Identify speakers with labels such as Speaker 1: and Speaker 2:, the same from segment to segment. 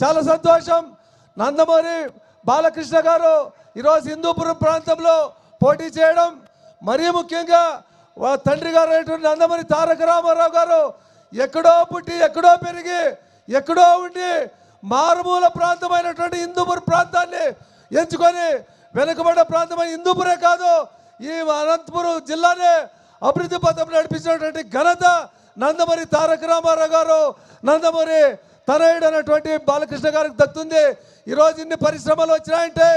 Speaker 1: చాలా సంతోషం. నందమూరి బాలకృష్ణ గారు ఈరోజు హిందూపురం ప్రాంతంలో పోటీ చేయడం. మరీ ముఖ్యంగా తండ్రి గారు అయినటువంటి నందమూరి తారక రామారావు గారు ఎక్కడో పుట్టి ఎక్కడో పెరిగి ఎక్కడో ఉండి మారుమూల ప్రాంతమైనటువంటి హిందూపురం ప్రాంతాన్ని ఎంచుకొని వెనుకబడ్డ ప్రాంతమైన హిందూపురే కాదు ఈ అనంతపురం జిల్లానే అభివృద్ధి పథం నడిపించినటువంటి ఘనత నందమూరి తారక రామారావు గారు. నందమూరి తనయుడు అనేటువంటి బాలకృష్ణ గారికి దక్కుతుంది ఈరోజు ఇన్ని పరిశ్రమలు వచ్చినాయంటే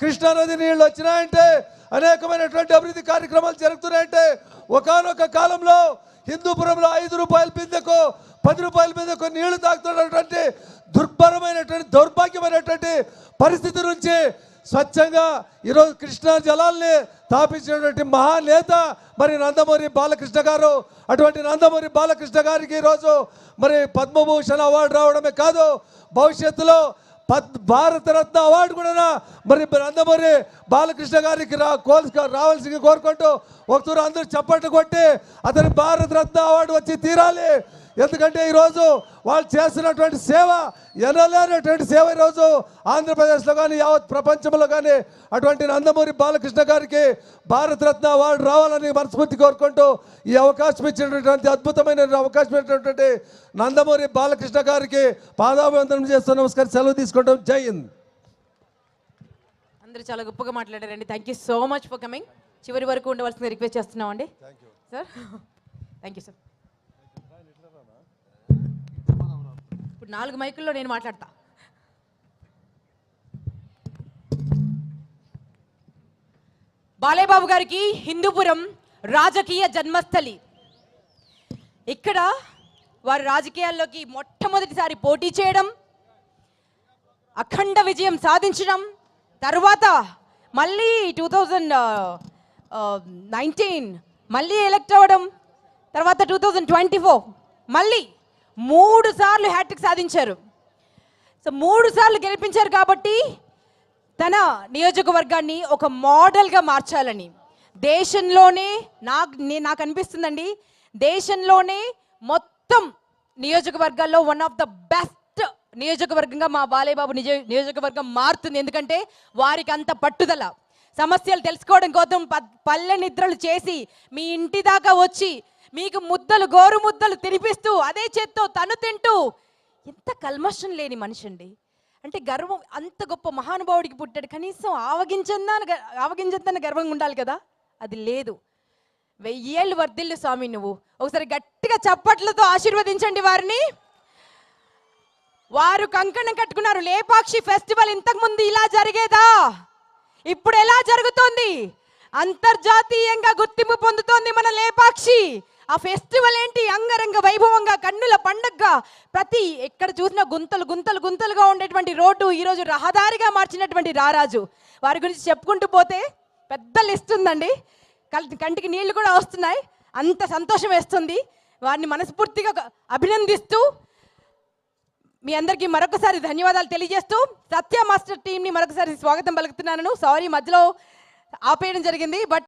Speaker 1: కృష్ణానది నీళ్ళు వచ్చినాయంటే అనేకమైనటువంటి అభివృద్ధి కార్యక్రమాలు జరుగుతున్నాయంటే ఒకానొక కాలంలో హిందూపురంలో ఐదు రూపాయల బిందెకు పది రూపాయల బిందెకు నీళ్ళు తాగుతున్నటువంటి దుర్భరమైనటువంటి దౌర్భాగ్యమైనటువంటి పరిస్థితి నుంచి స్వచ్ఛంగా ఈరోజు కృష్ణా జలాల్ని తాపించినటువంటి మహానేత మరి నందమూరి బాలకృష్ణ గారు. అటువంటి నందమూరి బాలకృష్ణ గారికి ఈరోజు మరి పద్మభూషణ్ అవార్డు రావడమే కాదు భవిష్యత్తులో పద్ భారతరత్న అవార్డు కూడా మరి నందమూరి బాలకృష్ణ గారికి రా కోల్ రావాల్సింది కోరుకుంటూ ఒకతూరు అందరూ చప్పట్లు కొట్టి అతని భారతరత్న అవార్డు వచ్చి తీరాలి. ఎందుకంటే ఈరోజు వాళ్ళు చేస్తున్నటువంటి సేవ ఎనలేనటువంటి సేవ ఈరోజు ఆంధ్రప్రదేశ్లో కానీ యావత్ ప్రపంచంలో కానీ అటువంటి నందమూరి బాలకృష్ణ గారికి భారతరత్న అవార్డు రావాలని మనస్ఫూర్తి కోరుకుంటూ ఈ అవకాశం ఇచ్చినటువంటి అద్భుతమైన అవకాశం ఇచ్చినటువంటి నందమూరి బాలకృష్ణ గారికి పాదాభివందనం చేస్తూ నమస్కారం. సెలవు తీసుకుంటాం జై హింద్.
Speaker 2: అందరూ చాలా గొప్పగా మాట్లాడారండి. Thank you so much for coming చివరి వరకు ఉండవలసింది రిక్వెస్ట్ చేస్తున్నాం అండి సార్ థ్యాంక్ యూ సార్ ఇప్పుడు నాలుగు మైకుల్లో నేను మాట్లాడతా. బాలయ్యబాబు గారికి హిందూపురం రాజకీయ జన్మస్థలి. ఇక్కడ వారు రాజకీయాల్లోకి మొట్టమొదటిసారి పోటీ చేయడం అఖండ విజయం సాధించడం తర్వాత మళ్ళీ టూ థౌజండ్ నైన్టీన్ మళ్ళీ ఎలక్ట్ అవ్వడం తర్వాత టూ థౌజండ్ ట్వంటీ ఫోర్ మళ్ళీ మూడు సార్లు హ్యాట్రిక్ సాధించారు. సో మూడు సార్లు గెలిపించారు కాబట్టి తన నియోజకవర్గాన్ని ఒక మోడల్గా మార్చాలని. దేశంలోనే నాకు నాకు అనిపిస్తుందండి. దేశంలోనే మొత్తం నియోజకవర్గాల్లో వన్ ఆఫ్ ద బెస్ట్ నియోజకవర్గంగా మా బాలయ్యబాబు నిజ నియోజకవర్గం మారుతుంది. ఎందుకంటే వారికి అంత పట్టుదల. సమస్యలు తెలుసుకోవడం కోసం ప- పల్లె నిద్రలు చేసి మీ ఇంటి దాకా వచ్చి మీకు ముద్దలు గోరు ముద్దలు తినిపిస్తూ అదే చేత్తో తను తింటూ ఎంత కల్మషం లేని మనిషి అండి అంటే గర్వం అంత గొప్ప మహానుభావుడికి పుట్టాడు. కనీసం ఆవగించన్నా ఆవగించద్దన్న గర్వంగా ఉండాలి కదా? అది లేదు. వెయ్యేళ్ళు వర్ధిల్లు స్వామి నువ్వు. ఒకసారి గట్టిగా చప్పట్లతో ఆశీర్వదించండి వారిని. వారు కంకణం కట్టుకున్నారు. లేపాక్షి ఫెస్టివల్ ఇంతకుముందు ఇలా జరిగేదా? ఇప్పుడు ఎలా జరుగుతోంది? అంతర్జాతీయంగా గుర్తింపు పొందుతోంది మన లేపాక్షి. ఆ ఫెస్టివల్ ఏంటి? అంగరంగ వైభవంగా కన్నుల పండగగా ప్రతి ఎక్కడ చూసినా గుంతలు గుంతలు గుంతలుగా ఉండేటువంటి రోడ్డు ఈరోజు రహదారిగా మార్చినటువంటి రారాజు. వారి గురించి చెప్పుకుంటూ పోతే పెద్ద లిస్ట్ ఉందండి. కంటికి నీళ్ళు కూడా వస్తున్నాయి. అంత సంతోషం వేస్తుంది. వారిని మనస్ఫూర్తిగా అభినందిస్తూ మీ అందరికీ మరొకసారి ధన్యవాదాలు తెలియజేస్తూ సత్య మాస్టర్ టీంని మరొకసారి స్వాగతం పలుకుతున్నాను. సారీ మధ్యలో ఆపేయడం జరిగింది బట్